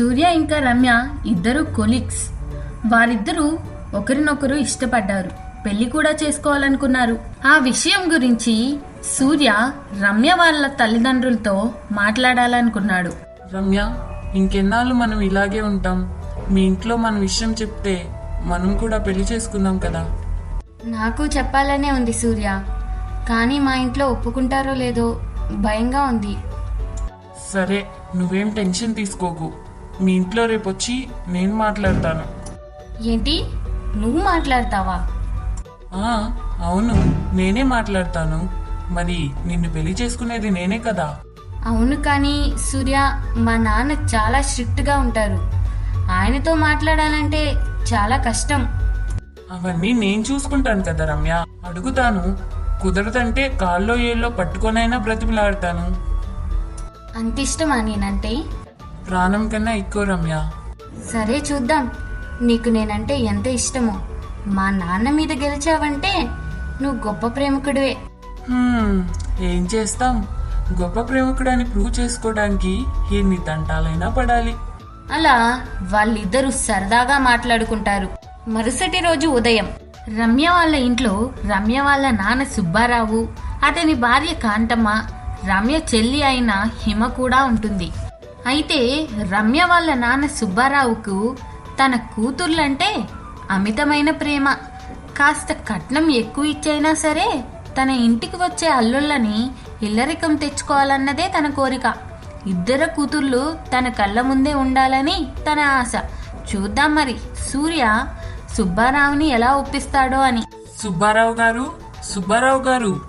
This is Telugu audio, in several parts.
సూర్య ఇంకా రమ్య ఇద్దరు కొలీగ్స్. వారిద్దరూ ఒకరినొకరు ఇష్టపడ్డారు. పెళ్ళి కూడా చేసుకోవాలనుకున్నారు. ఆ విషయం గురించి సూర్య రమ్య వాళ్ళ తల్లిదండ్రులతో మాట్లాడాలనుకున్నాడు. రమ్య ఇంకెన్నాళ్ళు మనం ఇలాగే ఉంటాం. మీ ఇంట్లో మన విషయం చెప్తే మనం కూడా పెళ్ళి చేసుకుందాం కదా? నాకు చెప్పాలనే ఉంది సూర్య. కానీ మా ఇంట్లో ఒప్పుకుంటారో లేదో భయంగా ఉంది. సరే నువ్వేం టెన్షన్ తీసుకోకు. మీ ఇంట్లో రేపు వచ్చి నేను మాట్లాడతాను. ఏంటి? నువ్వు మాట్లాడతావా? ఆ, అవును నేనే మాట్లాడతాను. మరి నిన్ను పెళ్ళి చేసుకునేది నేనే కదా. అవును కానీ సూర్య మా నాన్న చాలా స్ట్రిక్ట్గా ఉంటారు. ఆయనతో మాట్లాడాలంటే చాలా కష్టం. అవన్నీ నేను చూసుకుంటాను కదా రమ్య. అడుగుతాను కుదరదంటే కాల్లో ఏళ్ళో పట్టుకొనైనా బ్రతిమలాడతాను. అంత ఇష్టమా నేనంటే? ప్రాణం కన్నా ఎక్కువ రమ్య. సరే చూద్దాం. నీకు నేనంటే ఎంత ఇష్టమో. మా నాన్న మీద గెలిచావంటే నువ్వు గొప్ప ప్రేమికుడివే. హ్మ్, ఏం చేస్తాం? గొప్ప ప్రేమికుడని ప్రూవ్ చేసుకోవడానికి ఎన్ని తంటాలైనా పడాలి. అలా వాళ్ళిద్దరూ సరదాగా మాట్లాడుకుంటారు. మరుసటి రోజు ఉదయం రమ్య వాళ్ళ ఇంట్లో రమ్య వాళ్ళ నాన్న సుబ్బారావు అతని భార్య కాంతమ్మ రమ్య చెల్లి అయిన హిమ కూడా ఉంటుంది. అయితే రమ్య వాళ్ళ నాన్న సుబ్బారావుకు తన కూతుర్లంటే అమితమైన ప్రేమ. కాస్త కట్నం ఎక్కువ ఇచ్చైనా సరే తన ఇంటికి వచ్చే అల్లుళ్ళని ఇల్లరికం తెచ్చుకోవాలన్నదే తన కోరిక. ఇద్దరు కూతుర్లు తన కళ్ళ ముందే ఉండాలని తన ఆశ. చూద్దాం మరి సూర్య సుబ్బారావుని ఎలా ఒప్పిస్తాడో అని. సుబ్బారావు గారు సుబ్బారావు గారు.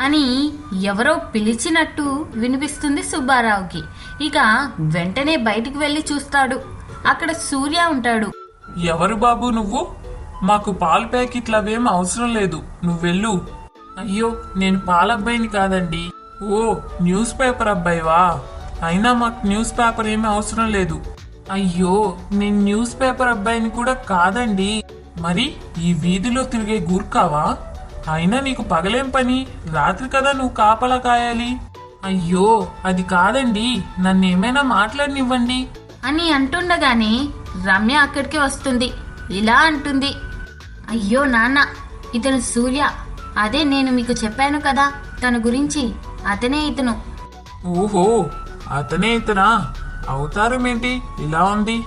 అని ఎవరో పిలిచినట్టు వినిపిస్తుంది సుబ్బారావుకి. ఇక వెంటనే బయటికి వెళ్ళి చూస్తాడు. అక్కడ సూర్య ఉంటాడు. ఎవరు బాబు నువ్వు? మాకు పాల ప్యాకెట్లు అవేం అవసరం లేదు. నువ్వు వెళ్ళు. అయ్యో నేను పాల అబ్బాయిని కాదండి. ఓ న్యూస్ పేపర్ అబ్బాయివా? అయినా మాకు న్యూస్ పేపర్ ఏమీ అవసరం లేదు. అయ్యో నేను న్యూస్ పేపర్ అబ్బాయిని కూడా కాదండి. మరి ఈ వీధిలో తిరిగే గూర్ఖావా? అయినా నీకు పగలేం పని? రాత్రి కదా నువ్వు కాపలా కాయాలి. అయ్యో అది కాదండి. నన్ను ఏమైనా మాట్లాడనివ్వండి. అని అంటుండగానే రమ్య అక్కడికి వస్తుంది. ఇలా అంటుంది. అయ్యో నాన్న ఇతను సూర్య. అదే నేను మీకు చెప్పాను కదా తన గురించి. అతనే ఇతను. ఓహో అతనే ఇతనా? అవతారం ఏంటి? ఇలా ఉంది.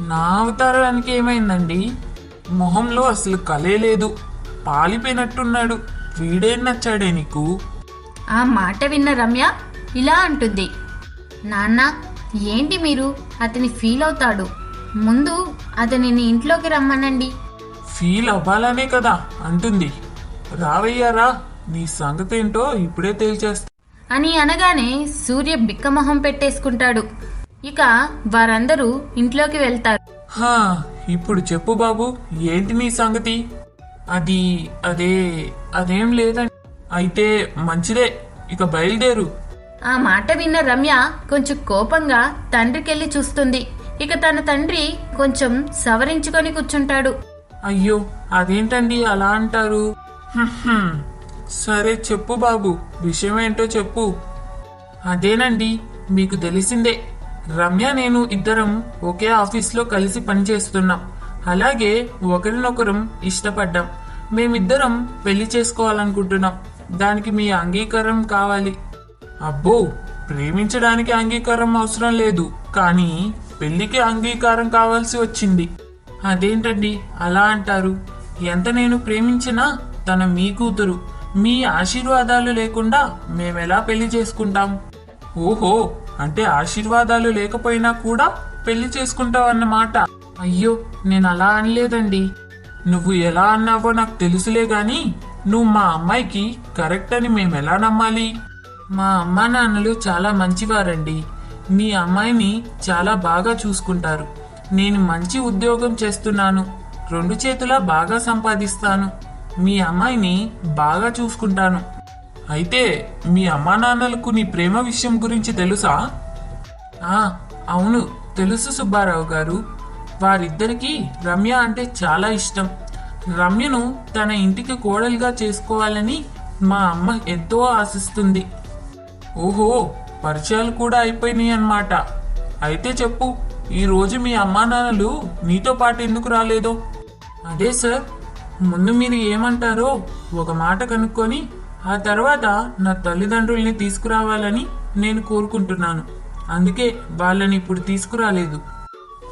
నా అవతారానికి ఏమైందండి? మొహంలో అసలు కలే లేదు. పాలిపోయినట్టున్నాడు. వీడేం నచ్చాడే నీకు? ఆ మాట విన్న రమ్య ఇలా అంటుంది. నాన్న ఏంటి మీరు? అతని ఫీల్ అవుతాడు. ముందు అతనిని ఇంట్లోకి రమ్మనండి. ఫీల్ అవ్వాలనే కదా అంటుంది. రావయ్యారా నీ సంగతి ఏంటో ఇప్పుడే తేల్చేస్తా. అని అనగానే సూర్య బిక్కమొహం పెట్టేసుకుంటాడు. ఇక వారందరూ ఇంట్లోకి వెళ్తారు. హా ఇప్పుడు చెప్పు బాబు ఏంటి నీ సంగతి? అది అదే అదేం లేదండి. అయితే మంచిదే ఇక బయలుదేరు. ఆ మాట విన్న రమ్య కొంచెం కోపంగా తండ్రికెళ్ళి చూస్తుంది. ఇక తన తండ్రి కొంచెం సవరించుకొని కూర్చుంటాడు. అయ్యో అదేంటండి అలా అంటారు? "హుహుం. సరే చెప్పు బాబు విషయం ఏంటో చెప్పు. అదేనండి మీకు తెలిసిందే. రమ్య నేను ఇద్దరం ఒకే ఆఫీస్లో కలిసి పనిచేస్తున్నాం. అలాగే ఒకరినొకరం ఇష్టపడ్డాం. మేమిద్దరం పెళ్ళి చేసుకోవాలనుకుంటున్నాం. దానికి మీ అంగీకారం కావాలి. అబ్బో ప్రేమించడానికి అంగీకారం అవసరం లేదు కానీ పెళ్ళికి అంగీకారం కావాల్సి వచ్చింది. అదేంటండి అలా అంటారు? ఎంత నేను ప్రేమించినా తన మీ కూతురు మీ ఆశీర్వాదాలు లేకుండా మేమెలా పెళ్ళి చేసుకుంటాం? ఓహో అంటే ఆశీర్వాదాలు లేకపోయినా కూడా పెళ్ళి చేసుకుంటావన్నమాట. అయ్యో నేను అలా అనలేదండి. నువ్వు ఎలా అన్నావో నాకు తెలుసులే గాని నువ్వు మా అమ్మాయికి కరెక్ట్ అని మేము ఎలా నమ్మాలి? మా అమ్మా నాన్నలు చాలా మంచివారండి. మీ అమ్మాయిని చాలా బాగా చూసుకుంటారు. నేను మంచి ఉద్యోగం చేస్తున్నాను. రెండు చేతులా బాగా సంపాదిస్తాను. మీ అమ్మాయిని బాగా చూసుకుంటాను. అయితే మీ అమ్మా నాన్నలకు నీ ప్రేమ విషయం గురించి తెలుసా? ఆ అవును. తెలుసు సుబ్బారావు గారు. వారిద్దరికీ రమ్య అంటే చాలా ఇష్టం. రమ్యను తన ఇంటికి కోడలుగా చేసుకోవాలని మా అమ్మ ఎంతో ఆశిస్తుంది. ఓహో పరిచయాలు కూడా అయిపోయినాయి అన్నమాట. అయితే చెప్పు ఈరోజు మీ అమ్మా నాన్నలు నీతో పాటు ఎందుకు రాలేదో? అదే సార్ ముందు మీరు ఏమంటారో ఒక మాట కనుక్కొని ఆ తర్వాత నా తల్లిదండ్రుల్ని తీసుకురావాలని నేను కోరుకుంటున్నాను. అందుకే వాళ్ళని ఇప్పుడు తీసుకురాలేదు.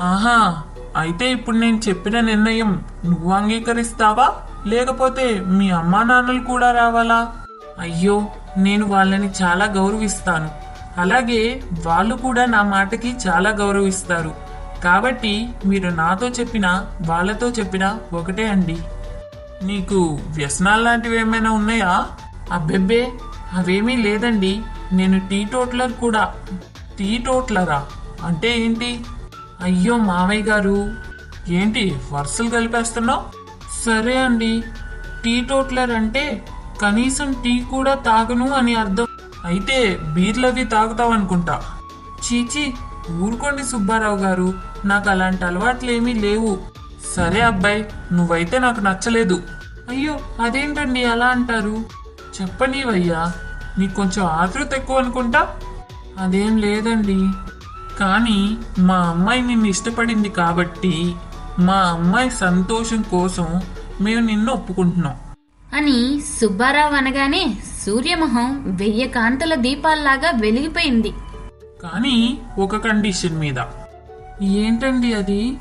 ఆహా అయితే ఇప్పుడు నేను చెప్పిన నిర్ణయం నువ్వు అంగీకరిస్తావా? లేకపోతే మీ అమ్మా నాన్నలు కూడా రావాలా? అయ్యో నేను వాళ్ళని చాలా గౌరవిస్తాను. అలాగే వాళ్ళు కూడా నా మాటకి చాలా గౌరవిస్తారు. కాబట్టి మీరు నాతో చెప్పినా వాళ్ళతో చెప్పినా ఒకటే అండి. నీకు వ్యసనాలు లాంటివి ఏమైనా ఉన్నాయా? అబ్బెబ్బే అవేమీ లేదండి. నేను టీ టోట్లర్ కూడా. టీ టోట్లరా? అంటే ఏంటి? అయ్యో మామయ్య గారు ఏంటి వరుసలు కలిపేస్తున్నావు? సరే అండి టీ టోట్లర్ అంటే కనీసం టీ కూడా తాగను అని అర్థం. అయితే బీర్లవి తాగుతావు అనుకుంటా చీచీ ఊరుకోండి సుబ్బారావు గారు నాకు అలాంటి అలవాట్లు ఏమీ లేవు. సరే అబ్బాయి నువ్వైతే నాకు నచ్చలేదు. అయ్యో అదేంటండి అలా అంటారు? చెప్పనీవయ్యా నీకు కొంచెం ఆతృత ఎక్కువ అనుకుంటా అదేం లేదండి. కానీ మా అమ్మాయి నిన్ను ఇష్టపడింది కాబట్టి మా అమ్మాయి సంతోషం కోసం మేము నిన్ను ఒప్పుకుంటున్నాం. అని సుబ్బారావు అనగానే సూర్యమొహం వెయ్యి కాంతుల దీపాల్లాగా వెలిగిపోయింది. కానీ ఒక కండిషన్ మీద. ఏంటండి అది?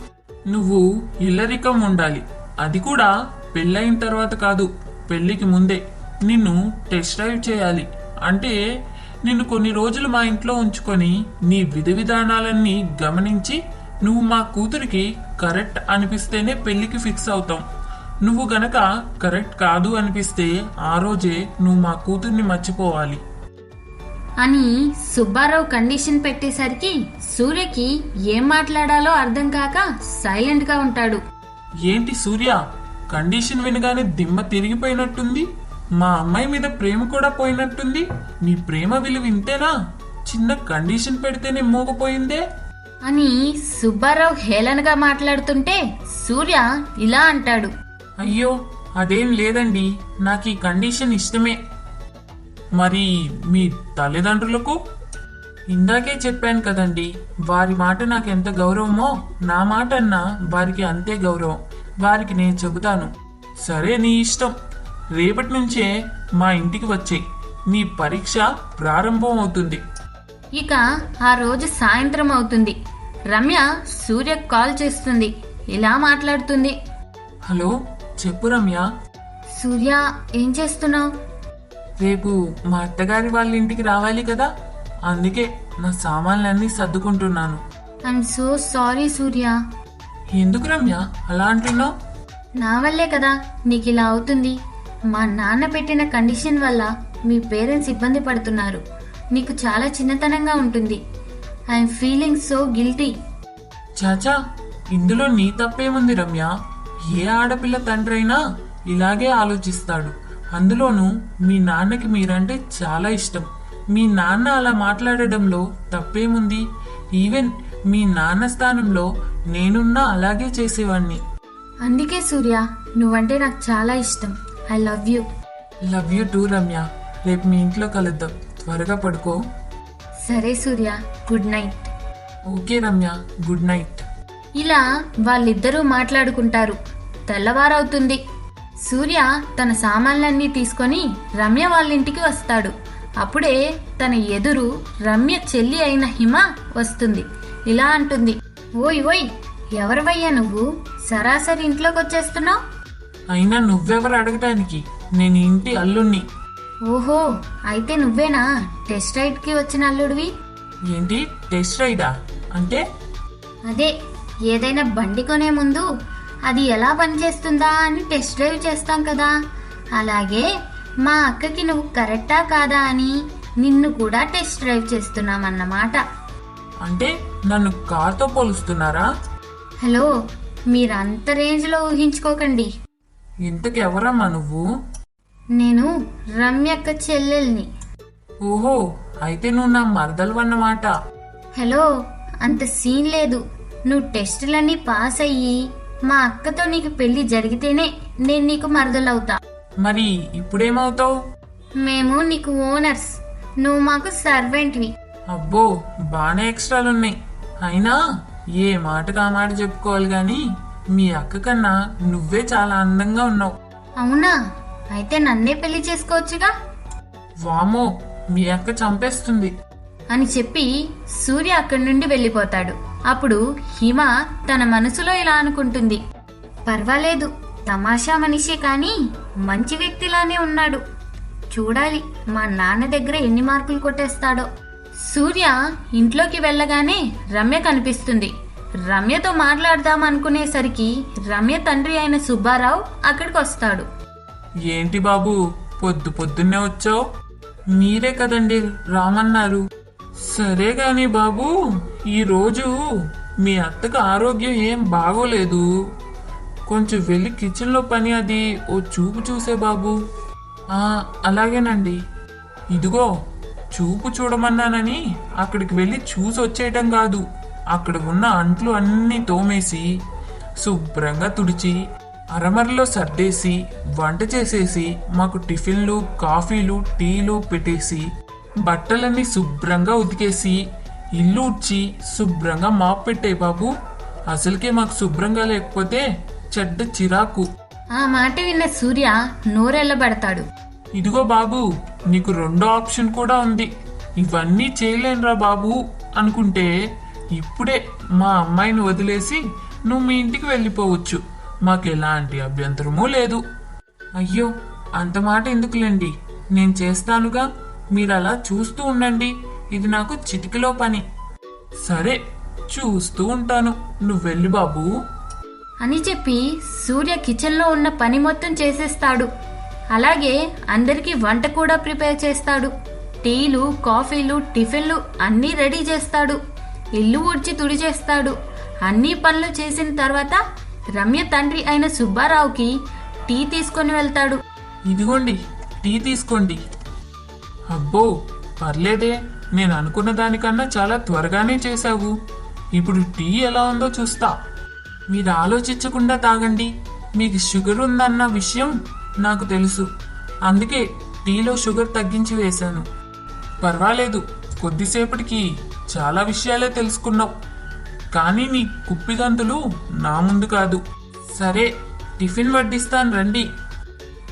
నువ్వు ఇల్లరికం ఉండాలి. అది కూడా పెళ్ళైన తర్వాత కాదు. పెళ్ళికి ముందే. నిన్ను టెస్ట్ డ్రైవ్ చేయాలి. అంటే నిన్ను కొన్ని రోజులు మా ఇంట్లో ఉంచుకొని నీ విధి విధానాలన్నీ గమనించి నువ్వు మా కూతురికి కరెక్ట్ అనిపిస్తేనే పెళ్ళికి ఫిక్స్ అవుతాం. నువ్వు గనక కరెక్ట్ కాదు అనిపిస్తే ఆ రోజే నువ్వు మా కూతుర్ని మర్చిపోవాలి. అని సుబ్బారావు కండిషన్ పెట్టేసరికి సూర్యకి ఏం మాట్లాడాలో అర్థం కాక సైలెంట్గా ఉంటాడు. ఏంటి సూర్య? కండిషన్ వినగానే దిమ్మ తిరిగిపోయినట్టుంది? మా అమ్మాయి మీద ప్రేమ కూడా పోయినట్టుంది. నీ ప్రేమ విలువ ఇంతేనా? చిన్న కండిషన్ పెడితేనే మోగపోయిందే. అని సుబ్బారావు హేళనగా మాట్లాడుతుంటే సూర్య ఇలా అంటాడు. అయ్యో అదేం లేదండి. నాకు ఈ కండిషన్ ఇష్టమే. మరి మీ తల్లిదండ్రులకు? ఇందాకే చెప్పాను కదండి వారి మాట నాకు ఎంత గౌరవమో నా మాట అన్నా వారికి అంతే గౌరవం. వారికి నేను చెబుతాను. సరే నీ ఇష్టం. రేపటి నుంచే మా ఇంటికి వచ్చేయి నీ పరీక్ష ప్రారంభం అవుతుంది ఇక ఆ రోజు సాయంత్రం అవుతుంది. రమ్య సూర్య కాల్ చేస్తుంది. ఇలా మాట్లాడుతుంది? హలో చెప్పు రమ్య. సూర్య ఏం చేస్తున్నావు? రేపు మా అత్తగారి వాళ్ళ ఇంటికి రావాలి కదా? అందుకే నా సామాన్లన్నీ సర్దుకుంటున్నాను. I'm so sorry Surya. ఎందుకు రమ్య? అలా అంటున్నావు? నా వల్లే కదా నీకు ఇలా అవుతుంది. మా నాన్న పెట్టిన కండిషన్ వల్ల మీ పేరెంట్స్ ఇబ్బంది పడుతున్నారు. నీకు చాలా చిన్నతనంగా ఉంటుంది. I'm feeling so guilty. చాచా ఇందులో నీ తప్పేముంది రమ్య? ఏ ఆడపిల్ల తండ్రి అయినా ఇలాగే ఆలోచిస్తాడు. అందులోనూ మీ నాన్నకి మీరంటే చాలా ఇష్టం. మీ నాన్న అలా మాట్లాడడంలో తప్పేముంది? ఈవెన్ మీ నాన్న స్థానంలో నేనున్నా అలాగే చేసేవాణ్ణి. అందుకే సూర్య నువ్వంటే నాకు చాలా ఇష్టం. I love you love you too Ramya రేపు మీ ఇంట్లో కలుద్దాం త్వరగా పడుకో. సరే Surya. Good night okay Ramya good night ఇలా వాళ్ళిద్దరూ మాట్లాడుకుంటారు. తెల్లవారవుతుంది. సూర్య తన సామాన్లన్నీ తీసుకొని రమ్య వాళ్ళ ఇంటికి వస్తాడు. అప్పుడే తన ఎదురు రమ్య చెల్లి అయిన హిమ వస్తుంది. ఇలా అంటుంది. ఓయ్ ఓయ్ ఎవరివయ్యా నువ్వు? సరాసరి ఇంట్లోకి వచ్చేస్తున్నావు అయినా నువ్వెవరు అడగటానికి? నేను ఇంటి అల్లుణ్ణి. ఓహో అయితే నువ్వేనా? టెస్ట్ రైడ్కి వచ్చిన అల్లుడివి? ఏంటి? టెస్ట్ రైడా? అంటే? అదే ఏదైనా బండి కొనే ముందు అది ఎలా పనిచేస్తుందా అని టెస్ట్ డ్రైవ్ చేస్తాం కదా. అలాగే మా అక్కకి నువ్వు కరెక్టా కాదా అని నిన్ను కూడా టెస్ట్ డ్రైవ్ చేస్తున్నామన్నమాట. అంటే నన్ను కార్తో పోలుస్తున్నారా? హలో మీరంత రేంజ్లో ఊహించుకోకండి. ఇంతకు ఎవరమ్మా నువ్వు? నేను రమ్యక్క చెల్లెల్ని. ఓహో అయితే నువ్వు నా మరదలు హలో అంత సీన్ లేదు. నువ్వు టెస్టులన్నీ పాస్ అయ్యి మా అక్కతో నీకు పెళ్ళి జరిగితేనే నేను నీకు మరదలవుతా. మరి ఇప్పుడేమవుతావు? మేము నీకు ఓనర్స్. నువ్వు మాకు సర్వెంట్వి. అబ్బో బానే ఎక్స్ట్రాలున్నాయి. అయినా ఏ మాటకు ఆ మాట చెప్పుకోవాలి గాని? మీ అక్క కన్నా నువ్వే చాలా అందంగా ఉన్నావు. అవునా? అయితే నన్నే పెళ్ళి చేసుకోవచ్చుగా? వామో మీ అక్క చంపేస్తుంది. అని చెప్పి సూర్య అక్కడి నుండి వెళ్ళిపోతాడు. అప్పుడు హిమ తన మనసులో ఇలా అనుకుంటుంది. పర్వాలేదు తమాషా మనిషే కానీ మంచి వ్యక్తిలానే ఉన్నాడు. చూడాలి మా నాన్న దగ్గర ఎన్ని మార్కులు కొట్టేస్తాడో. సూర్య ఇంట్లోకి వెళ్ళగానే రమ్య కనిపిస్తుంది. రమ్యతో మాట్లాడదాం అనుకునేసరికి రమ్య తండ్రి అయిన సుబ్బారావు అక్కడికి వస్తాడు ఏంటి బాబు పొద్దు పొద్దున్నే వచ్చావు? మీరే కదండి రామన్నారు. సరే గాని బాబు ఈరోజు మీ అత్తకు ఆరోగ్యం ఏం బాగోలేదు. కొంచెం వెళ్ళి కిచెన్లో పని అది ఓ చూపు చూసే బాబు. ఆ అలాగేనండి. ఇదిగో చూపు చూడమన్నానని అక్కడికి వెళ్ళి చూసి వచ్చేయటం కాదు. అక్కడ ఉన్న అంట్లు అన్నీ తోమేసి శుభ్రంగా తుడిచి అరమరలో సర్దేసి వంట చేసేసి మాకు టిఫిన్లు కాఫీలు టీలు పెట్టేసి బట్టలన్నీ శుభ్రంగా ఉతికేసి ఇల్లు ఉడ్చి శుభ్రంగా మాప్ పెట్టే బాబు. అసలుకే మాకు శుభ్రంగా లేకపోతే చెడ్డ చిరాకు. ఆ మాట విన్న సూర్య నోరెళ్ళబడతాడు. ఇదిగో బాబు నీకు రెండో ఆప్షన్ కూడా ఉంది. ఇవన్నీ చేయలేనురా బాబు అనుకుంటే ఇప్పుడే మా అమ్మాయిని వదిలేసి నువ్వు మీ ఇంటికి వెళ్ళిపోవచ్చు. మాకు ఎలాంటి అభ్యంతరమూ లేదు. అయ్యో అంత మాట ఎందుకులేండి? నేను చేస్తానుగా. మీరు అలా చూస్తూ ఉండండి. ఇది నాకు చిటికలో పని. సరే చూస్తూ ఉంటాను. నువ్వు వెళ్ళి బాబు. అని చెప్పి సూర్య కిచెన్లో ఉన్న పని మొత్తం చేసేస్తాడు. అలాగే అందరికీ వంట కూడా ప్రిపేర్ చేస్తాడు. టీలు కాఫీలు టిఫిన్లు అన్నీ రెడీ చేస్తాడు. ఇల్లు ఊడ్చి తుడి చేస్తాడు. అన్ని పనులు చేసిన తర్వాత రమ్య తండ్రి అయిన సుబ్బారావుకి టీ తీసుకొని వెళ్తాడు. ఇదిగోండి టీ తీసుకోండి. అబ్బో పర్లేదే నేను అనుకున్న దానికన్నా చాలా త్వరగానే చేశావు. ఇప్పుడు టీ ఎలా ఉందో చూస్తా. మీరు ఆలోచించకుండా తాగండి. మీకు షుగర్ ఉందన్న విషయం నాకు తెలుసు. అందుకే టీలో షుగర్ తగ్గించి వేశాను. పర్వాలేదు కొద్దిసేపటికి చాలా విషయాలే తెలుసుకున్నావు. కానీ నీ కుప్పిగంతులు నా ముందు కాదు. సరే టిఫిన్ వడ్డిస్తాను రండి.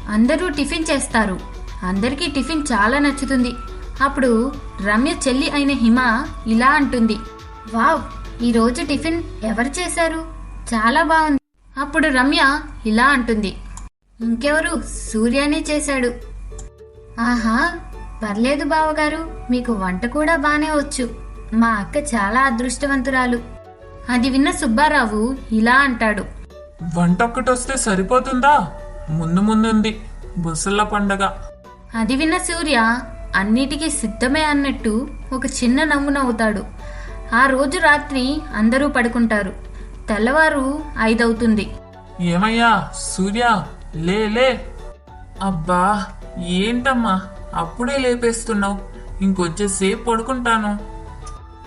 అందరూ టిఫిన్ చేస్తారు. అందరికీ టిఫిన్ చాలా నచ్చుతుంది. అప్పుడు రమ్య చెల్లి అయిన హిమ ఇలా అంటుంది. వావ్ ఈరోజు టిఫిన్ ఎవరు చేశారు? చాలా బాగుంది. అప్పుడు రమ్య ఇలా అంటుంది. ఇంకెవరు? సూర్యనే చేశాడు. ఆహా పర్లేదు బావగారు మీకు వంట కూడా బానే వచ్చు. మా అక్క చాలా అదృష్టవంతురాలు. అది విన్న సుబ్బారావు ఇలా అంటాడు. వంట ఒక్కటొస్తే సరిపోతుందా? ముందు ముందుంది. బుసల పండగ. అది విన్న సూర్య అన్నిటికీ సిద్ధమే అన్నట్టు ఒక చిన్న నవ్వు నవ్వుతాడు. ఆ రోజు రాత్రి అందరూ పడుకుంటారు. తెల్లవారు ఐదవుతుంది. ఏమయ్యా సూర్య లే లే. అబ్బా ఏంటమ్మా అప్పుడే లేపేస్తున్నావు. ఇంకొంచెం సేపు పడుకుంటాను.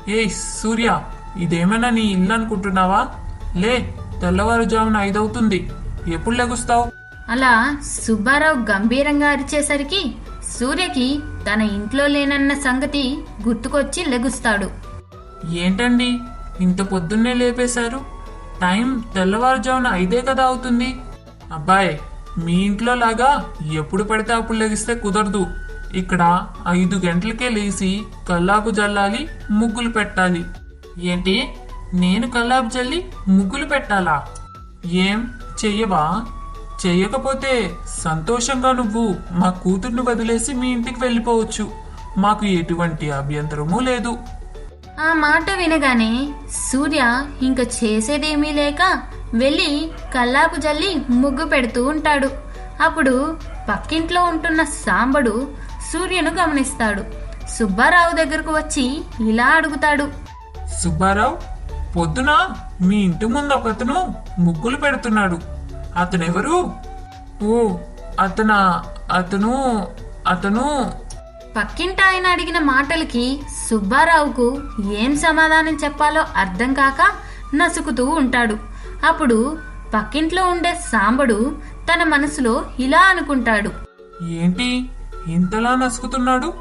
ఏయ్ సూర్య ఇదేమైనా నీ ఇల్లు అనుకుంటున్నావా? లే తెల్లవారుజామున ఐదవుతుంది. ఎప్పుడు లెగుస్తావు? అలా సుబ్బారావు గంభీరంగా అరిచేసరికి సూర్యకి తన ఇంట్లో లేనన్న సంగతి గుర్తుకొచ్చి లెగుస్తాడు. ఏంటండి? ఇంత పొద్దున్నే లేపేశారు. టైం తెల్లవారుజామున ఐదే కదా అవుతుంది. అబ్బాయ్ మీ ఇంట్లో లాగా ఎప్పుడు పడితే అప్పుడు లెగిస్తే కుదరదు. ఇక్కడ ఐదు గంటలకే లేచి కల్లాపు జల్లాలి ముగ్గులు పెట్టాలి. ఏంటి? నేను కల్లాపు జల్లి ముగ్గులు పెట్టాలా? ఏం? చెయ్యవా? చెయ్యకపోతే సంతోషంగా నువ్వు మా కూతుర్ని వదిలేసి మీ ఇంటికి వెళ్ళిపోవచ్చు. మాకు ఎటువంటి అభ్యంతరమూ లేదు. ఆ మాట వినగానే సూర్య ఇంక చేసేదేమీ లేక వెళ్ళి కల్లాపు జల్లి ముగ్గు పెడుతూ ఉంటాడు. అప్పుడు పక్కింట్లో ఉంటున్న సాంబడు సూర్యను గమనిస్తాడు. సుబ్బారావు దగ్గరకు వచ్చి ఇలా అడుగుతాడు. సుబ్బారావు పొద్దున మీ ఇంటి ముందు ఒకతను ముగ్గులు పెడుతున్నాడు. అతనెవరు? ఓ అతన అతను అతను. పక్కింటి ఆయన అడిగిన మాటలకి సుబ్బారావుకు ఏం సమాధానం చెప్పాలో అర్థం కాక నసుకుతూ ఉంటాడు. అప్పుడు పక్కింట్లో ఉండే సాంబడు తన మనసులో ఇలా అనుకుంటాడు. ఏంటి? ఇంతలా నసుకుతున్నాడు?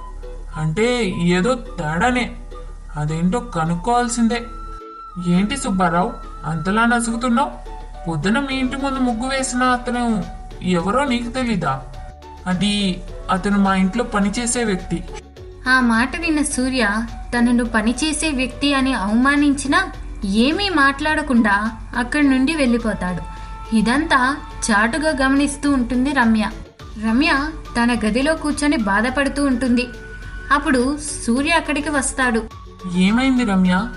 అంటే ఏదో తేడానే. అదేంటో కనుక్కోవాల్సిందే. ఏంటి సుబ్బారావు? అంతలా నసుకుతున్నావు? పొద్దున మీ ఇంటి ముందు ముగ్గు వేసిన అతను ఎవరో నీకు తెలీదా? అది అతను మా ఇంట్లో పనిచేసే వ్యక్తి. ఆ మాట విన్న సూర్య తనను పనిచేసే వ్యక్తి అని అవమానించినా ఏమీ మాట్లాడకుండా అక్కడి నుండి వెళ్ళిపోతాడు. ఇదంతా చాటుగా గమనిస్తూ ఉంటుంది రమ్య. రమ్య తన గదిలో కూర్చొని బాధపడుతూ ఉంటుంది. అప్పుడు సూర్య అక్కడికి వస్తాడు. ఏమైంది రమ్య?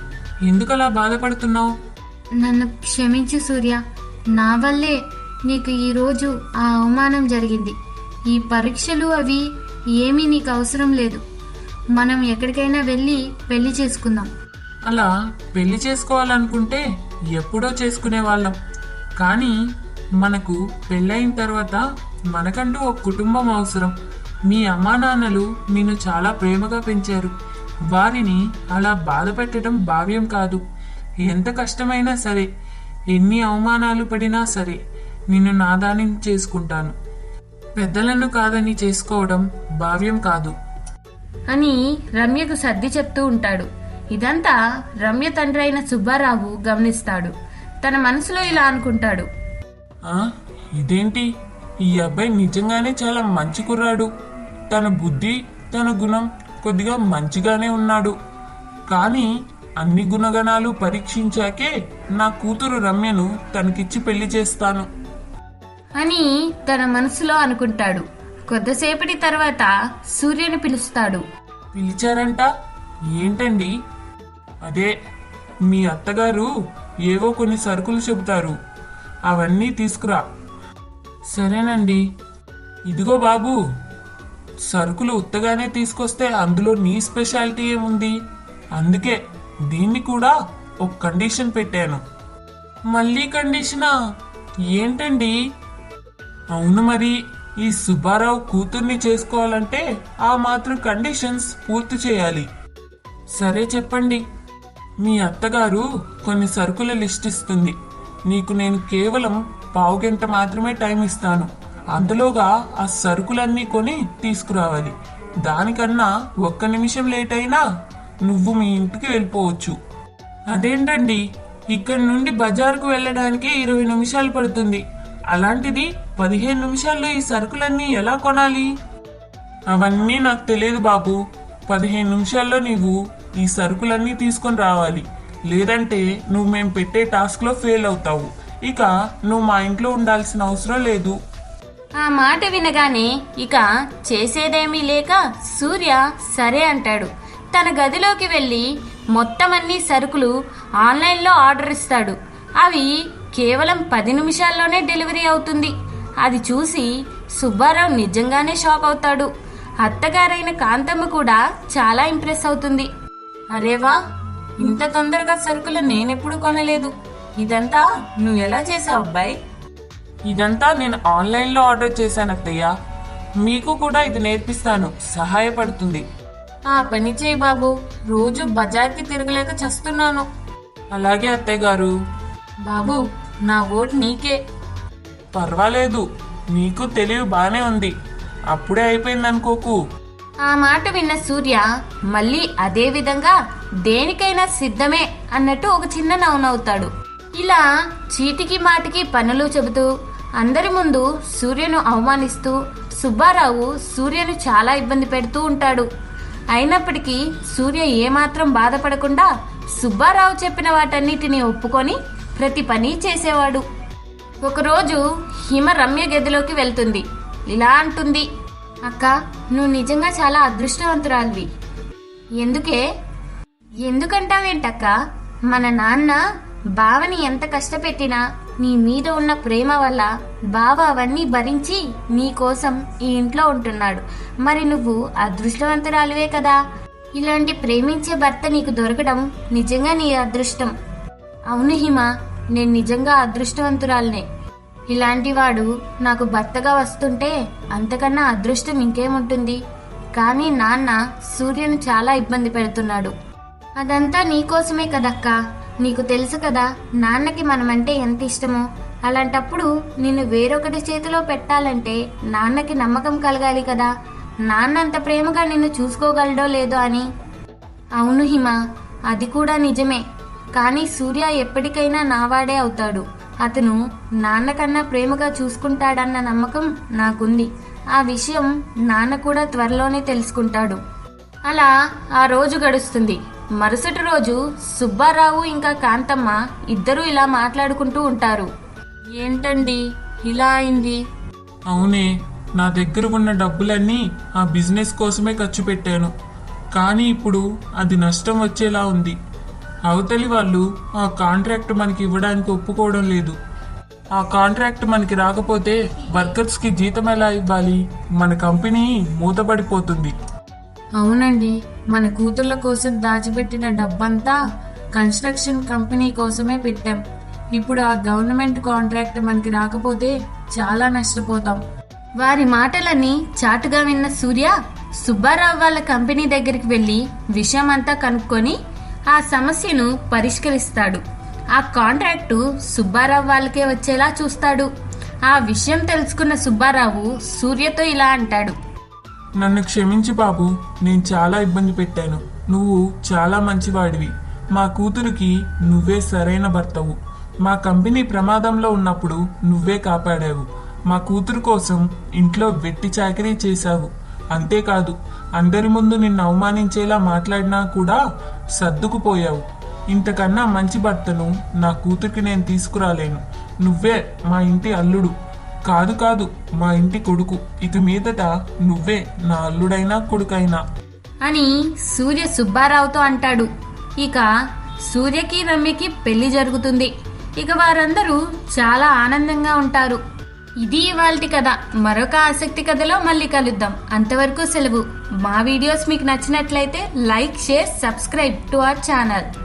ఎందుకలా బాధపడుతున్నావు? నన్ను క్షమించు సూర్య. నా వల్లే నీకు ఈరోజు ఆ అవమానం జరిగింది. ఈ పరీక్షలు అవి ఏమీ నీకు అవసరం లేదు. మనం ఎక్కడికైనా వెళ్ళి పెళ్ళి చేసుకుందాం. అలా పెళ్ళి చేసుకోవాలనుకుంటే ఎప్పుడో చేసుకునే వాళ్ళం కానీ మనకు పెళ్ళైన తర్వాత మనకంటూ ఒక కుటుంబం అవసరం. మీ అమ్మా నాన్నలు నిన్ను చాలా ప్రేమగా పెంచారు. వారిని అలా బాధ పెట్టడం భావ్యం కాదు. ఎంత కష్టమైనా సరే ఎన్ని అవమానాలు పడినా సరే నిన్ను నాదానం చేసుకుంటాను. పెద్దలను కాదని చేసుకోవడం భావ్యం కాదు. అని రమ్యకు సర్ది చెప్తూ ఉంటాడు. ఇదంతా రమ్య తండ్రి అయిన సుబ్బారావు గమనిస్తాడు. తన మనసులో ఇలా అనుకుంటాడు. ఇదేంటి? ఈ అబ్బాయి నిజంగానే చాలా మంచి కుర్రాడు. తన బుద్ధి తన గుణం కొద్దిగా మంచిగానే ఉన్నాడు. కానీ అన్ని గుణగణాలు పరీక్షించాకే నా కూతురు రమ్యను తనకిచ్చి పెళ్ళి చేస్తాను. అని తన మనసులో అనుకుంటాడు. కొద్దిసేపటి తర్వాత సూర్యని పిలుస్తాడు. పిలిచారంట? ఏంటండి? అదే మీ అత్తగారు ఏవో కొన్ని సరుకులు చెబుతారు. అవన్నీ తీసుకురా. సరేనండి. ఇదిగో బాబు సరుకులు ఉత్తగానే తీసుకొస్తే అందులో నీ స్పెషాలిటీ ఏముంది? అందుకే దీన్ని కూడా ఒక కండిషన్ పెట్టాను. మళ్ళీ కండిషనా? ఏంటండి? అవును మరి ఈ సుబ్బారావు కూతుర్ని చేసుకోవాలంటే ఆ మాత్రం కండిషన్స్ పూర్తి చేయాలి. సరే చెప్పండి. మీ అత్తగారు కొన్ని సరుకుల లిస్ట్ ఇస్తుంది. నీకు నేను కేవలం పావు గంట మాత్రమే టైం ఇస్తాను. అందులోగా ఆ సరుకులన్నీ కొని తీసుకురావాలి. దానికన్నా ఒక్క నిమిషం లేట్ అయినా నువ్వు మీ ఇంటికి వెళ్ళిపోవచ్చు. అదేంటండి? ఇక్కడి నుండి బజార్కు వెళ్ళడానికి ఇరవై నిమిషాలు పడుతుంది. అలాంటిది పదిహేను నిమిషాల్లో ఈ సరుకులన్నీ ఎలా కొనాలి? అవన్నీ నాకు తెలియదు బాబు. పదిహేను నిమిషాల్లో నీవు ఈ సరుకులన్నీ తీసుకొని రావాలి. లేదంటే నువ్వు మేము పెట్టే టాస్క్లో ఫెయిల్ అవుతావు. ఇక నువ్వు మా ఇంట్లో ఉండాల్సిన అవసరం లేదు. ఆ మాట వినగానే ఇక చేసేదేమీ లేక సూర్య సరే అంటాడు. తన గదిలోకి వెళ్ళి మొత్తం అన్ని సరుకులు ఆన్లైన్లో ఆర్డర్ ఇస్తాడు. అవి కేవలం పది నిమిషాల్లోనే డెలివరీ అవుతుంది. అది చూసి సుబ్బారావు నిజంగానే షాక్ అవుతాడు. అత్తగారైన కాంతమ్మ కూడా చాలా ఇంప్రెస్ అవుతుంది. అరేవా ఇంత తొందరగా సరుకులు నేనెప్పుడు కొనలేదు. ఇదంతా నువ్వు ఎలా చేసావు అబ్బాయి? ఇదంతా నేను ఆన్లైన్లో ఆర్డర్ చేశాను అత్తయ్య. మీకు కూడా ఇది నేర్పిస్తాను. సహాయపడుతుంది. ఆ పని చేయి బాబు. రోజు బజార్కి తిరగలేక చస్తున్నాను. అలాగే అత్తయ్య గారు. బాబు నా ఓటు నీకే. పర్వాలేదు. నీకు తెలివి బానే ఉంది. అప్పుడే అయిపోయింది అనుకోకు ఆ మాట విన్న సూర్య మళ్ళీ అదే విధంగా దేనికైనా సిద్ధమే అన్నట్టు ఒక చిన్న నవ్వునవుతాడు ఇలా చీటికి మాటికి పనులు చెబుతూ అందరి ముందు సూర్యను అవమానిస్తూ సుబ్బారావు సూర్యను చాలా ఇబ్బంది పెడుతూ ఉంటాడు. అయినప్పటికీ సూర్య ఏమాత్రం బాధపడకుండా సుబ్బారావు చెప్పిన వాటన్నిటిని ఒప్పుకొని ప్రతి పని చేసేవాడు. ఒకరోజు హిమ రమ్య గదిలోకి వెళ్తుంది. ఇలా అంటుంది. అక్క నువ్వు నిజంగా చాలా అదృష్టవంతురాలివి. ఎందుకే? ఎందుకంటావేంటక్క? మన నాన్న బావని ఎంత కష్టపెట్టినా నీ మీద ఉన్న ప్రేమ వల్ల బావ అవన్నీ భరించి నీ కోసం ఈ ఇంట్లో ఉంటున్నాడు. మరి నువ్వు అదృష్టవంతురాలివే కదా? ఇలాంటి ప్రేమించే భర్త నీకు దొరకడం నిజంగా నీ అదృష్టం. అవును హిమ నేను నిజంగా అదృష్టవంతురాలనే. ఇలాంటి వాడు నాకు భర్తగా వస్తుంటే అంతకన్నా అదృష్టం ఇంకేముంటుంది? కానీ నాన్న సూర్యను చాలా ఇబ్బంది పెడుతున్నాడు. అదంతా నీకోసమే కదక్కా? నీకు తెలుసు కదా నాన్నకి మనమంటే ఎంత ఇష్టమో? అలాంటప్పుడు నిన్ను వేరొకటి చేతిలో పెట్టాలంటే నాన్నకి నమ్మకం కలగాలి కదా. నాన్న అంత ప్రేమగా నిన్ను చూసుకోగలడో లేదో అని. అవును హిమ అది కూడా నిజమే. కానీ సూర్య ఎప్పటికైనా నావాడే అవుతాడు. అతను నాన్నకన్నా ప్రేమగా చూసుకుంటాడన్న నమ్మకం నాకుంది. ఆ విషయం నాన్న కూడా త్వరలోనే తెలుసుకుంటాడు. అలా ఆ రోజు గడుస్తుంది. మరుసటి రోజు సుబ్బారావు ఇంకా కాంతమ్మ ఇద్దరూ ఇలా మాట్లాడుకుంటూ ఉంటారు. ఏంటండి? ఇలా అయింది? అవునే నా దగ్గర ఉన్న డబ్బులన్నీ ఆ బిజినెస్ కోసమే ఖర్చు పెట్టాను. కానీ ఇప్పుడు అది నష్టం వచ్చేలా ఉంది. అవతలి వాళ్ళు ఆ కాంట్రాక్ట్ మనకి ఇవ్వడానికి ఒప్పుకోవడం లేదు. ఆ కాంట్రాక్ట్ మనకి రాకపోతే వర్కర్స్కి జీతం ఎలా ఇవ్వాలి? మన కంపెనీ మూతపడిపోతుంది. అవునండి. మన కూతుళ్ళ కోసం దాచిపెట్టిన డబ్బంతా కన్స్ట్రక్షన్ కంపెనీ కోసమే పెట్టాం. ఇప్పుడు ఆ గవర్నమెంట్ కాంట్రాక్ట్ మనకి రాకపోతే చాలా నష్టపోతాం. వారి మాటలని చాటుగా విన్న సూర్య సుబ్బారావు వాళ్ళ కంపెనీ దగ్గరికి వెళ్ళి విషయం అంతా కనుక్కొని ఆ సమస్యను పరిష్కరిస్తాడు. ఆ కాంట్రాక్టు సుబ్బారావు వాళ్ళకే వచ్చేలా చూస్తాడు. ఆ విషయం తెలుసుకున్న సుబ్బారావు సూర్యతో ఇలా అంటాడు. నన్ను క్షమించి బాబు నేను చాలా ఇబ్బంది పెట్టాను. నువ్వు చాలా మంచివాడివి. మా కూతురికి నువ్వే సరైన భర్తవు. మా కంపెనీ ప్రమాదంలో ఉన్నప్పుడు నువ్వే కాపాడావు. మా కూతురు కోసం ఇంట్లో వెట్టి చాకరీ చేశావు. అంతేకాదు అందరి ముందు నిన్ను అవమానించేలా మాట్లాడినా కూడా సర్దుకుపోయావు. ఇంతకన్నా మంచి భర్తను నా కూతురికి నేను తీసుకురాలేను. నువ్వే మా ఇంటి అల్లుడు. కాదు కాదు మా ఇంటి కొడుకు. ఇక మీదట నువ్వే నా అల్లుడైనా కొడుకైనా. అని సూర్య సుబ్బారావుతో అంటాడు. ఇక సూర్యకి రమ్యకి పెళ్ళి జరుగుతుంది. ఇక వారందరూ చాలా ఆనందంగా ఉంటారు. ఇది ఇవాళ కథ. మరొక ఆసక్తి కథలో మళ్ళీ కలుద్దాం. అంతవరకు సెలవు. మా వీడియోస్ మీకు నచ్చినట్లయితే like share subscribe to our channel.